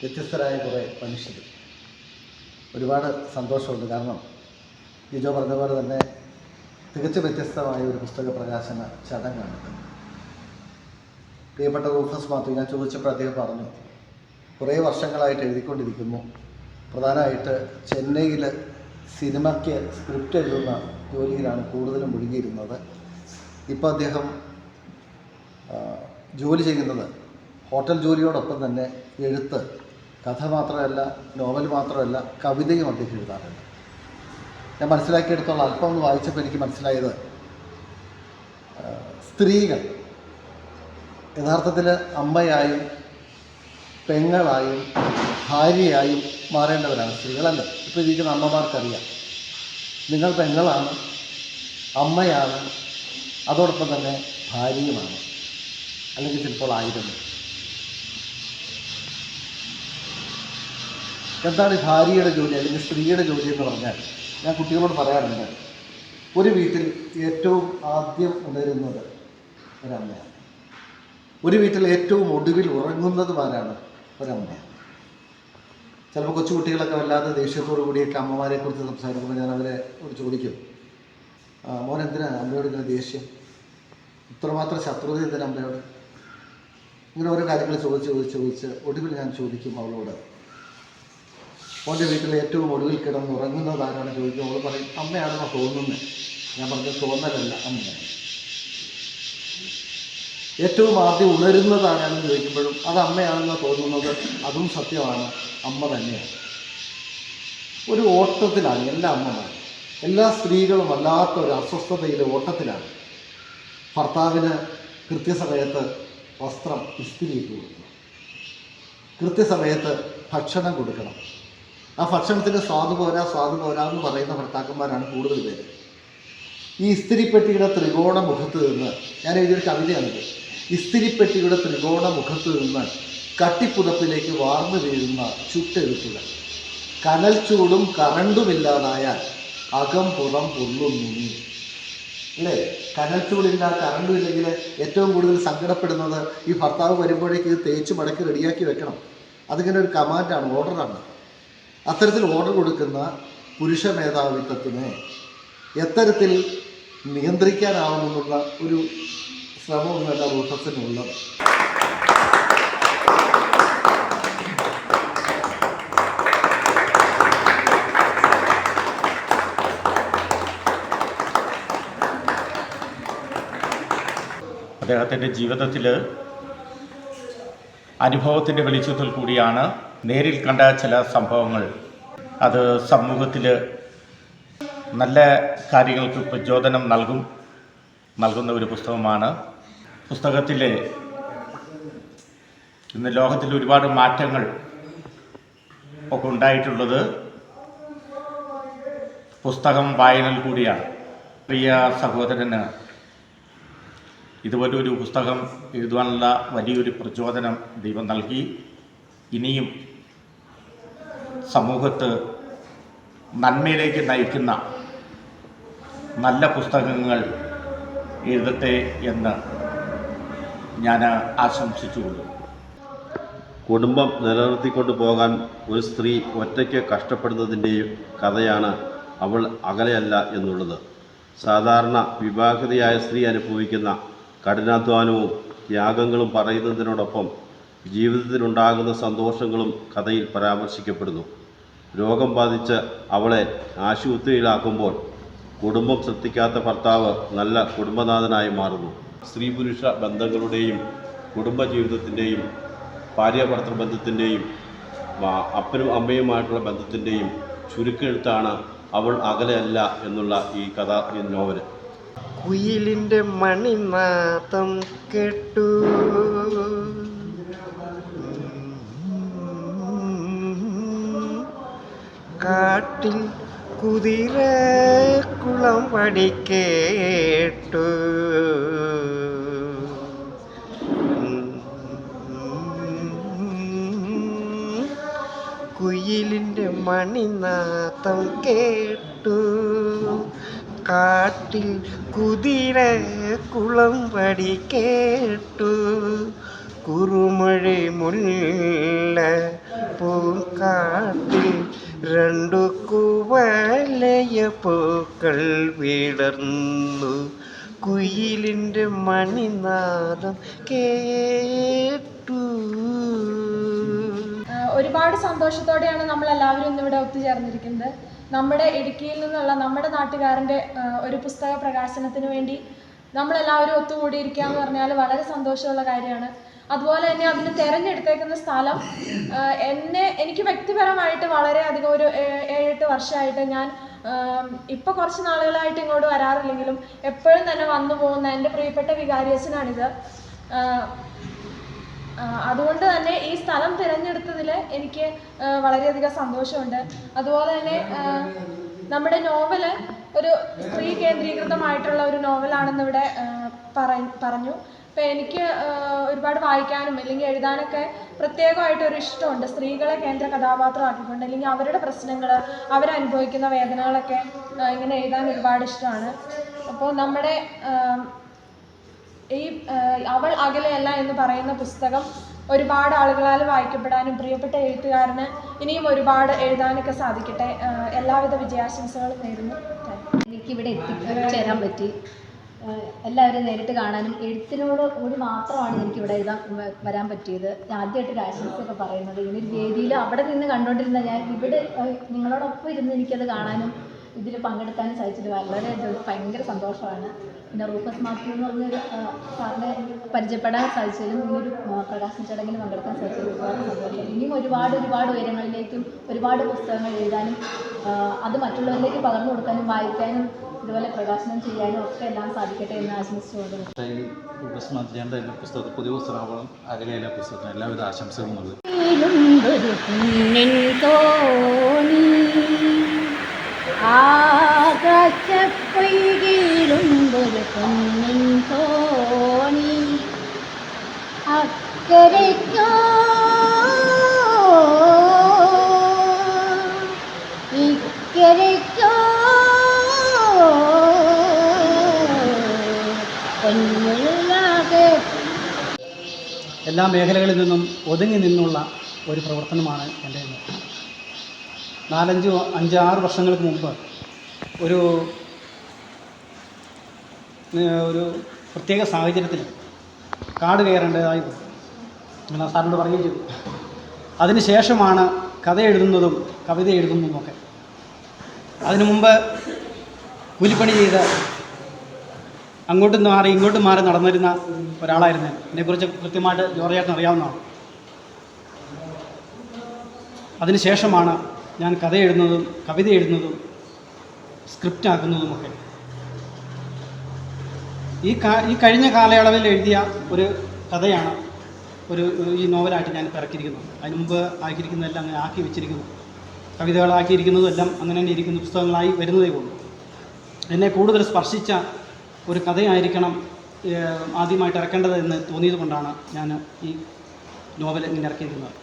വ്യത്യസ്തരായ കുറേ മനുഷ്യർ ഒരുപാട് സന്തോഷമുണ്ട്. കാരണം ജിജോ പറഞ്ഞ പോലെ തന്നെ തികച്ചും വ്യത്യസ്തമായ ഒരു പുസ്തക പ്രകാശന ചടങ്ങാണ്. പ്രിയപ്പെട്ട റൂഫസ് മാത്യു ഞാൻ ചോദിച്ചപ്പോൾ അദ്ദേഹം പറഞ്ഞു കുറേ വർഷങ്ങളായിട്ട് എഴുതിക്കൊണ്ടിരിക്കുന്നു. പ്രധാനമായിട്ട് ചെന്നൈയിൽ സിനിമയ്ക്ക് സ്ക്രിപ്റ്റ് എഴുതുന്ന ജോലിയിലാണ് കൂടുതലും മുഴുകിയിരുന്നത്. ഇപ്പോൾ അദ്ദേഹം ജോലി ചെയ്യുന്നത് ഹോട്ടൽ ജോലിയോടൊപ്പം തന്നെ എഴുത്ത് കഥ മാത്രമല്ല നോവൽ മാത്രമല്ല കവിതയും അദ്ദേഹം എഴുതാറുണ്ട്. ഞാൻ മനസ്സിലാക്കിയെടുത്തോളം അല്പം ഒന്ന് വായിച്ചപ്പോൾ എനിക്ക് മനസ്സിലായത് സ്ത്രീകൾ. യഥാർത്ഥത്തിൽ അമ്മയായും പെങ്ങളായും ഭാര്യയായും മാറേണ്ടവരാണ് സ്ത്രീകളല്ല? ഇപ്പോൾ ഇരിക്കുന്ന അമ്മമാർക്കറിയാം നിങ്ങൾ പെങ്ങളാണ് അമ്മയാണ് അതോടൊപ്പം തന്നെ ഭാര്യയുമാണ്. അല്ലെങ്കിൽ ചിലപ്പോൾ ആയിരുന്നു. എന്താണ് ഭാര്യയുടെ ജോലി അല്ലെങ്കിൽ സ്ത്രീയുടെ ജോലി എന്ന് പറഞ്ഞാൽ ഞാൻ കുട്ടികളോട് പറയാറുണ്ട് ഒരു വീട്ടിൽ ഏറ്റവും ആദ്യം ഉണരുന്നത് ഒരമ്മയാണ്. ഒരു വീട്ടിൽ ഏറ്റവും ഒടുവിൽ ഉറങ്ങുന്നത് ആരാണ്? ഒരമ്മയാണ്. ചിലപ്പോൾ കൊച്ചുകുട്ടികളൊക്കെ വല്ലാതെ ദേഷ്യത്തോടു കൂടിയൊക്കെ അമ്മമാരെ കുറിച്ച് സംസാരിക്കുമ്പോൾ ഞാൻ അവരെ ഒരു ചോദിക്കും "ആ, മോൻ എന്തിനാണ് അമ്മയോട് ഇങ്ങനെ ദേഷ്യം? ഇത്രമാത്രം ശത്രുത എന്തിനാ അമ്മയോട്? ഇങ്ങനെ ഓരോ കാര്യങ്ങൾ ചോദിച്ച് ചോദിച്ച് ചോദിച്ച് ഒടുവിൽ ഞാൻ ചോദിക്കും അവളോട് മോന്റെ വീട്ടിൽ ഏറ്റവും ഒടുവിൽ കിടന്ന് ഉറങ്ങുന്നത് ആരാണ് ചോദിക്കും അവൾ പറയും അമ്മയാണെന്നോ തോന്നുന്നത് ഞാൻ പറഞ്ഞത് തോന്നലല്ല അമ്മയാണ് ഏറ്റവും ആദ്യം ഉണരുന്നത് ആരാണെന്ന് ചോദിക്കുമ്പോഴും അത് അമ്മയാണെന്ന് തോന്നുന്നത്? അതും സത്യമാണ്. അമ്മ തന്നെയാണ് ഒരു ഓട്ടത്തിലാണ് എല്ലാ അമ്മമാരും. എല്ലാ സ്ത്രീകളും വല്ലാത്ത ഒരു അസ്വസ്ഥതയിലെ ഓട്ടത്തിലാണ്. ഭർത്താവിന് കൃത്യസമയത്ത് വസ്ത്രം ഇസ്തിരിയിട്ട് കൊടുക്കണം കൃത്യസമയത്ത് ഭക്ഷണം കൊടുക്കണം. ആ ഭക്ഷണത്തിന് സ്വാദ് പോരാ സ്വാദ് പോരാ എന്ന് പറയുന്ന ഭർത്താക്കന്മാരാണ് കൂടുതൽ പേര്. ഈ ഇസ്തിരിപ്പെട്ടിയുടെ ത്രികോണ മുഖത്ത് നിന്ന് ഞാൻ എഴുതിയൊരു കവിതയാണിത് ഇസ്തിരിപ്പെട്ടിയുടെ ത്രികോണ മുഖത്ത് നിന്ന് കട്ടിപ്പുതപ്പിലേക്ക് വാർന്നു വീഴുന്ന ചുട്ടെഴുത്തുകൾ. കനൽ ചൂടും കറണ്ടുമില്ലാതായാൽ അകം പുറം പൊള്ളുന്നു നീ. അല്ലേ? കനൽ ചൂടില്ല കറണ്ടും ഇല്ലെങ്കിൽ ഏറ്റവും കൂടുതൽ സങ്കടപ്പെടുന്നത് ഈ ഭർത്താവ് വരുമ്പോഴേക്ക് ഇത് തേച്ച് മടക്കി റെഡിയാക്കി വെക്കണം. അതിങ്ങനെ ഒരു കമാൻഡാണ് ഓർഡറാണ് അത്തരത്തിൽ ഓർഡർ കൊടുക്കുന്ന പുരുഷ മേധാവിത്വത്തിന് എത്തരത്തിൽ നിയന്ത്രിക്കാനാവുമെന്നുള്ള ഒരു ശ്രമമൊന്നുമല്ല റൂട്ടസിനുള്ളത് അദ്ദേഹത്തിന്റെ ജീവിതത്തിൽ അനുഭവത്തിന്റെ വെളിച്ചത്തിൽ കൂടിയാണ് നേരിൽ കണ്ട ചില സംഭവങ്ങൾ. അത് സമൂഹത്തിൽ നല്ല കാര്യങ്ങൾക്ക് പ്രചോദനം നൽകും നൽകുന്ന ഒരു പുസ്തകമാണ്. പുസ്തകത്തിൽ ഇന്ന് ലോകത്തിൽ ഒരുപാട് മാറ്റങ്ങൾ ഒക്കെ ഉണ്ടായിട്ടുള്ളത് പുസ്തകം വായനയിൽ കൂടിയാണ്. പ്രിയ സഹോദരന് ഇതുപോലൊരു പുസ്തകം എഴുതുവാനുള്ള വലിയൊരു പ്രചോദനം ദൈവം നൽകി. ഇനിയും സമൂഹത്ത് നന്മയിലേക്ക് നയിക്കുന്ന നല്ല പുസ്തകങ്ങൾ എഴുതട്ടെ എന്ന് ഞാൻ ആശംസിച്ചുകൊള്ളു കുടുംബം നിലനിർത്തിക്കൊണ്ട് പോകാൻ ഒരു സ്ത്രീ ഒറ്റയ്ക്ക് കഷ്ടപ്പെടുന്നതിന്റെയും കഥയാണ് അവൾ അകലെയല്ല എന്നുള്ളത്. സാധാരണ വിവാഹിതയായ സ്ത്രീ അനുഭവിക്കുന്ന കഠിനാധ്വാനവും ത്യാഗങ്ങളും പറയുന്നതിനോടൊപ്പം ജീവിതത്തിലുണ്ടാകുന്ന സന്തോഷങ്ങളും കഥയിൽ പരാമർശിക്കപ്പെടുന്നു. രോഗം ബാധിച്ച് അവളെ ആശുപത്രിയിലാക്കുമ്പോൾ കുടുംബം ശ്രദ്ധിക്കാത്ത ഭർത്താവ് നല്ല കുടുംബനാഥനായി മാറുന്നു. സ്ത്രീ പുരുഷ ബന്ധങ്ങളുടെയും കുടുംബജീവിതത്തിന്റെയും ഭാര്യ ഭർത്തൃ ബന്ധത്തിന്റെയും അപ്പനും അമ്മയുമായിട്ടുള്ള ബന്ധത്തിന്റെയും ചുരുക്കെഴുത്താണ് അവൾ അകലെയല്ല എന്നുള്ള ഈ കഥ ഈ നോവൽ കുയിലിന്റെ മണിനാഥം കേട്ടു. കാട്ടിൽ കുതിര കുളം പടി കേട്ടു. കുയിലിന്റെ മണിനാഥം കേട്ടു. കാട്ടിൽ കുതിര കുളം പടി കേട്ടു. കുറുമഴി മുല്ല പൂക്കാട്ടിൽ രണ്ടു കുവലയ പൂക്കൾ വിടർന്നു കുയിലിന്റെ മണിനാദം കേട്ടു. ഒരുപാട് സന്തോഷത്തോടെയാണ് നമ്മൾ എല്ലാവരും ഇന്നിവിടെ ഒത്തുചേർന്നിരിക്കുന്നത്. നമ്മുടെ ഇടുക്കിയിൽ നിന്നുള്ള നമ്മുടെ നാട്ടുകാരന്റെ ഒരു പുസ്തക പ്രകാശനത്തിന് വേണ്ടി നമ്മളെല്ലാവരും ഒത്തുകൂടിയിരിക്കുക എന്ന് പറഞ്ഞാൽ വളരെ സന്തോഷമുള്ള കാര്യമാണ്. അതുപോലെ തന്നെ അതിന് തിരഞ്ഞെടുത്തേക്കുന്ന സ്ഥലം എന്നെ എനിക്ക് വ്യക്തിപരമായിട്ട് വളരെയധികം ഒരു ഏഴെട്ട് വർഷമായിട്ട് ഞാൻ ഇപ്പോൾ കുറച്ച് നാളുകളായിട്ട് ഇങ്ങോട്ട് വരാറില്ലെങ്കിലും എപ്പോഴും തന്നെ വന്നു പോകുന്ന എന്റെ പ്രിയപ്പെട്ട വികാരിയച്ചനാണിത് അതുകൊണ്ട് തന്നെ ഈ സ്ഥലം തിരഞ്ഞെടുത്തതിൽ എനിക്ക് വളരെയധികം സന്തോഷമുണ്ട്. അതുപോലെ തന്നെ നമ്മുടെ നോവൽ ഒരു സ്ത്രീ കേന്ദ്രീകൃതമായിട്ടുള്ള ഒരു നോവലാണെന്ന് ഇവിടെ പറഞ്ഞു. അപ്പോൾ എനിക്ക് ഒരുപാട് വായിക്കാനും അല്ലെങ്കിൽ എഴുതാനൊക്കെ പ്രത്യേകമായിട്ട് ഒരു ഇഷ്ടമുണ്ട്. സ്ത്രീകളെ കേന്ദ്ര കഥാപാത്രമാക്കിക്കൊണ്ട് അല്ലെങ്കിൽ അവരുടെ പ്രശ്നങ്ങൾ അവരനുഭവിക്കുന്ന വേദനകളൊക്കെ ഇങ്ങനെ എഴുതാൻ ഒരുപാട് ഇഷ്ടമാണ്. അപ്പോൾ നമ്മുടെ ഈ അവൾ അകലെയല്ല എന്ന് പറയുന്ന പുസ്തകം ഒരുപാട് ആളുകളാൽ വായിക്കപ്പെടാനും പ്രിയപ്പെട്ട എഴുത്തുകാരന് ഇനിയും ഒരുപാട് എഴുതാനൊക്കെ സാധിക്കട്ടെ. എല്ലാവിധ വിജയാശംസകളും നേരുന്നു. എനിക്കിവിടെ എത്തിച്ചേരാൻ പറ്റി. എല്ലാവരെയും നേരിട്ട് കാണാനും എഴുത്തിനോട് ഒരു മാത്രമാണ് എനിക്കിവിടെ എഴുതാൻ വരാൻ പറ്റിയത്. ആദ്യമായിട്ട് ഒരു ആശംസയൊക്കെ പറയുന്നത്. ഇങ്ങനെ ഒരു വേദിയിൽ അവിടെ നിന്ന് കണ്ടുകൊണ്ടിരുന്ന ഞാൻ ഇവിടെ നിങ്ങളോടൊപ്പം ഇരുന്ന് എനിക്കത് കാണാനും ഇതിൽ പങ്കെടുക്കാനും സാധിച്ചത് വളരെ ഭയങ്കര സന്തോഷമാണ്. പിന്നെ റൂഫസ് മാത്യു എന്ന് പറഞ്ഞൊരു സാറിനെ പരിചയപ്പെടാൻ സാധിച്ചതിലും ഈ ഒരു പ്രകാശന ചടങ്ങിൽ പങ്കെടുക്കാൻ സാധിച്ചതിലും ഒരുപാട് സന്തോഷം. ഇനിയും ഒരുപാട് ഒരുപാട് ഉയരങ്ങളിലേക്കും ഒരുപാട് പുസ്തകങ്ങൾ എഴുതാനും അത് മറ്റുള്ളവരിലേക്ക് പകർന്നു കൊടുക്കാനും വായിക്കാനും ഇതുപോലെ പ്രകാശനം ചെയ്യാനും ഒക്കെ എല്ലാം സാധിക്കട്ടെ എന്ന് ആശംസിച്ചുകൊണ്ട് പുസ്തകത്തിൽ പുതിയ പുസ്തകങ്ങളും അകലെയുള്ള പുസ്തകത്തിന് എല്ലാവിധ ആശംസകളും തോണി അക്കരയ്ക്കോ എല്ലാ മേഖലകളിൽ നിന്നും ഒതുങ്ങി നിന്നുള്ള ഒരു പ്രവർത്തനമാണ് എന്റെ നാലഞ്ച് ആറ് വർഷങ്ങൾക്ക് മുമ്പ് ഒരു ഒരു പ്രത്യേക സാഹചര്യത്തിൽ കാട് കയറേണ്ടതായി. ഞാൻ സാറിനോട് പറയുകയും ചെയ്തു. അതിനുശേഷമാണ് കഥ എഴുതുന്നതും കവിത എഴുതുന്നതുമൊക്കെ അതിനു മുമ്പ് കൂലിപ്പണി ചെയ്ത് അങ്ങോട്ടും മാറി ഇങ്ങോട്ടും മാറി നടന്നിരുന്ന ഒരാളായിരുന്നു ഞാൻ. എന്നെക്കുറിച്ച് കൃത്യമായിട്ട് ജോർജേട്ടൻ അറിയാവുന്നതാണ്. അതിനുശേഷമാണ് ഞാൻ കഥ എഴുതുന്നതും കവിത എഴുതുന്നതും സ്ക്രിപ്റ്റ് ആക്കുന്നതുമൊക്കെ ഈ ഈ കഴിഞ്ഞ കാലയളവിൽ എഴുതിയ ഒരു കഥയാണ് ഒരു ഈ നോവലായിട്ട് ഞാൻ പിറക്കിയിരിക്കുന്നത്. അതിന് മുമ്പ് ആക്കിയിരിക്കുന്നതെല്ലാം അങ്ങനെ ആക്കി വെച്ചിരിക്കുന്നു. കവിതകളാക്കിയിരിക്കുന്നതും എല്ലാം അങ്ങനെ തന്നെ ഇരിക്കുന്ന. പുസ്തകങ്ങളായി വരുന്നതേ ഉള്ളൂ. എന്നെ കൂടുതൽ സ്പർശിച്ച ഒരു കഥയായിരിക്കണം ആദ്യമായിട്ട് ഇറക്കേണ്ടത് എന്ന് തോന്നിയത് കൊണ്ടാണ് ഞാൻ ഈ നോവൽ ഇങ്ങനെ ഇറക്കിയിരിക്കുന്നത്.